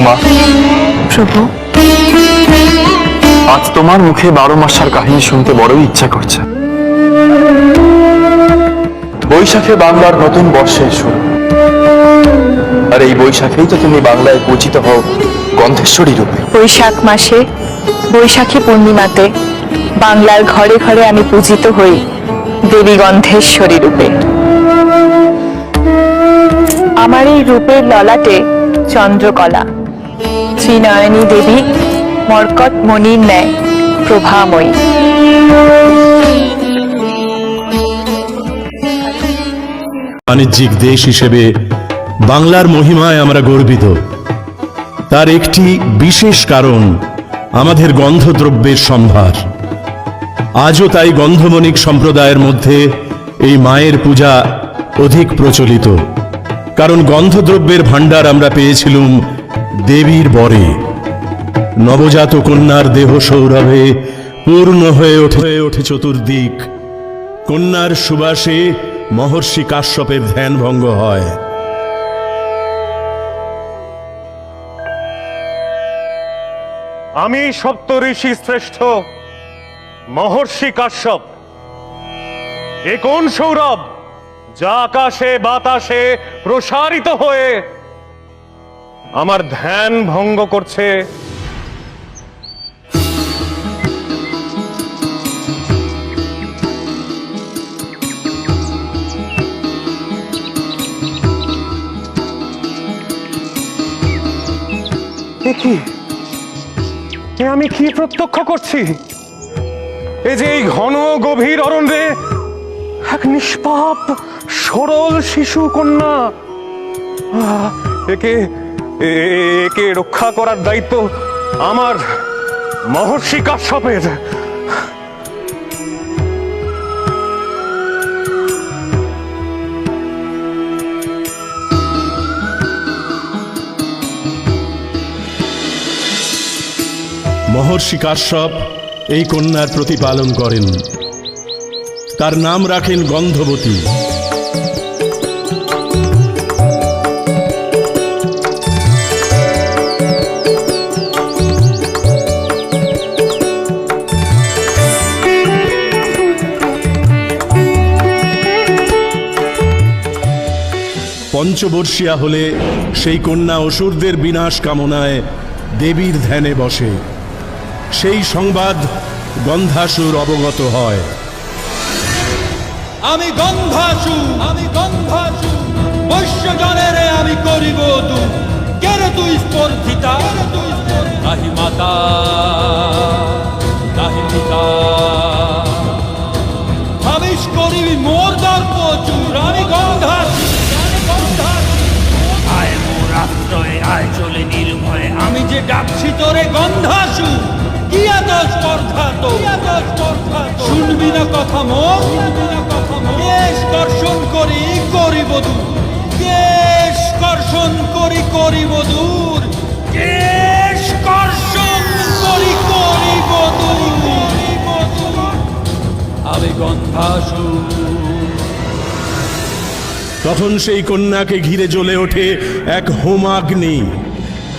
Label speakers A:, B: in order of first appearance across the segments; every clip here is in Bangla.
A: উমা
B: প্রভু।
A: আজ তোমার মুখে বারো মাসার কাহিনী শুনতে বড়ই ইচ্ছা করছে। বৈশাখে বাংলার নতুন বর্ষের শুরু আর এই বৈশাখেই তো তুমি বাংলায় পূজিত হও গন্ধেশ্বরী রূপে।
B: বৈশাখ মাসে বৈশাখী পূর্ণিমাতে বাংলার ঘরে ঘরে আমি পূজিত হই দেবী গন্ধেশ্বরী রূপে। আমার এই রূপের ললাটে চন্দ্রকলা। শ্রীনয়নী দেবী, মর্কট মণির ন্যায়, প্রভাময়ী।
C: বাণিজ্যিক দেশ হিসেবে বাংলার মহিমায় আমরা গর্বিত। তার একটি বিশেষ কারণ আমাদের গন্ধদ্রব্যের সম্ভার। আজও তাই গন্ধমণিক সম্প্রদায়ের মধ্যে এই মায়ের পূজা অধিক প্রচলিত। কারণ গন্ধদ্রব্যের ভাণ্ডার আমরা পেয়েছিলুম দেবীর বরে। নবজাত কন্যার দেহ সৌরভে পূর্ণ হয়ে ওঠে ওঠে চতুর্দিক। কন্যার সুবাসে মহর্ষি কাশ্যপের ধ্যান ভঙ্গ হয়।
D: আমি সপ্তঋষি শ্রেষ্ঠ, মহর্ষি কাশ্যপ। এ কোন সৌরভ, যা আকাশে, বাতাসে প্রসারিত হয়ে আমার ধ্যান ভঙ্গ করছে। কি? এ আমি কি প্রত্যক্ষ করছি? এই যে এই ঘন গভীর অরণ্যে এক নিষ্পাপ সরল শিশু কন্যা। একে একে রক্ষা করার দায়িত্ব আমার মহর্ষি কাশ্যপের।
C: মহর্ষি কাশ্যপ এই কন্যার প্রতিপালন করেন। তার নাম রাখেন গন্ধবতী। পঞ্চবর্ষিয়া হলে সেই কন্যা অসুরদের বিনাশ কামনায় দেবীর ধ্যানে বসে। সেই সংবাদ গন্ধাসুর অবগত হয়।
E: আমি গন্ধাসু আমি গন্ধাসু, বৈশ্যজনের আমি করিব তু কেন তুই স্পর্ধিতা? নাহি মাতা! নির্ভয়ে আমি যে ডাকছি, তোরে গন্ধাসু কি এত স্পর্ধা তো শুনবি না কথা মোর? শুনবি না কথা মোর? কেশ কর্ষণ করি, করিব দূর? কেশ কর্ষণ করি, করিব দূর? কেশ কর্ষণ করি, করিব দূর? আমি গন্ধাসু
C: তখন সেই কন্যাকে ঘিরে জ্বলে ওঠে এক হোমাগ্নি।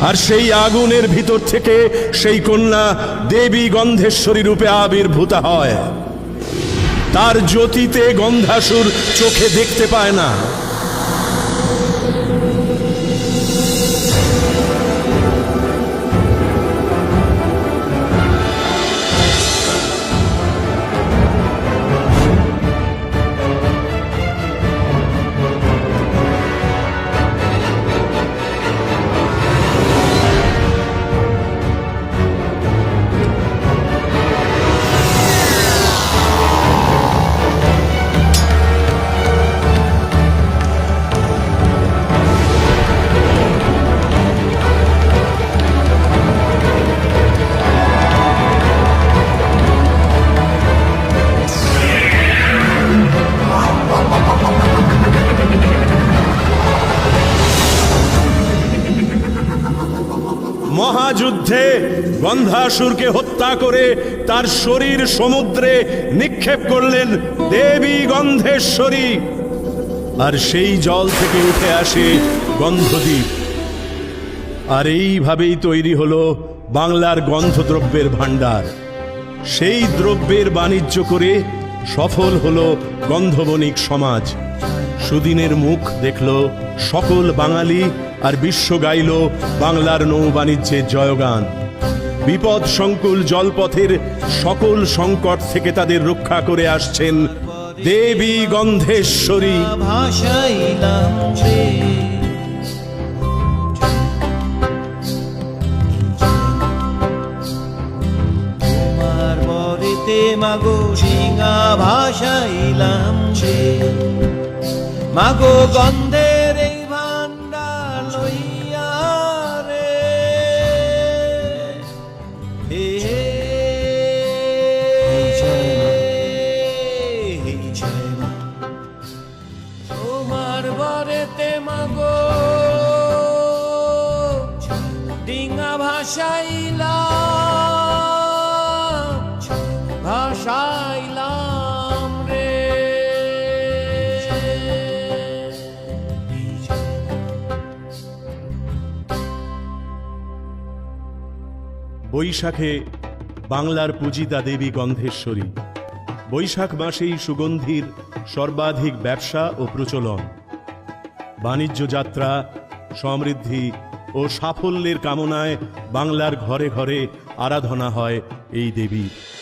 C: আর সেই আগুনের ভিতর থেকে সেই কন্যা দেবী গন্ধেশ্বরী রূপে আবির্ভূতা হয়। তার জ্যোতিতে গন্ধাসুর চোখে দেখতে পায় না। মহাযুদ্ধে গন্ধাসুরকে হত্যা করে তার শরীর সমুদ্রে নিক্ষেপ করলেন দেবী গন্ধেশ্বরী। আর সেই জল থেকে উঠে আসে গন্ধদ্বীপ। আর এইভাবেই তৈরি হলো বাংলার গন্ধদ্রব্যের ভাণ্ডার। সেই দ্রব্যের বাণিজ্য করে সফল হল গন্ধবণিক সমাজ। সুদিনের মুখ দেখল সকল বাঙালি আর বিশ্ব গাইল বাংলার নৌ বাণিজ্যের জয়গান। বিপদ সংকুল জলপথের সকল সংকট থেকে তাদের রক্ষা করে আসছেন দেবী গন্ধেশ্বরী।
F: মাগো সিংহা ভাসাইলাম যে। মাগো গন্ধের
C: বৈশাখে বাংলার পূজিতা দেবী গন্ধেশ্বরী। বৈশাখ মাসেই সুগন্ধির সর্বাধিক ব্যবসা ও প্রচলন। বাণিজ্য যাত্রা সমৃদ্ধি ও সাফল্যের কামনায় বাংলার ঘরে ঘরে আরাধনা হয় এই দেবীর।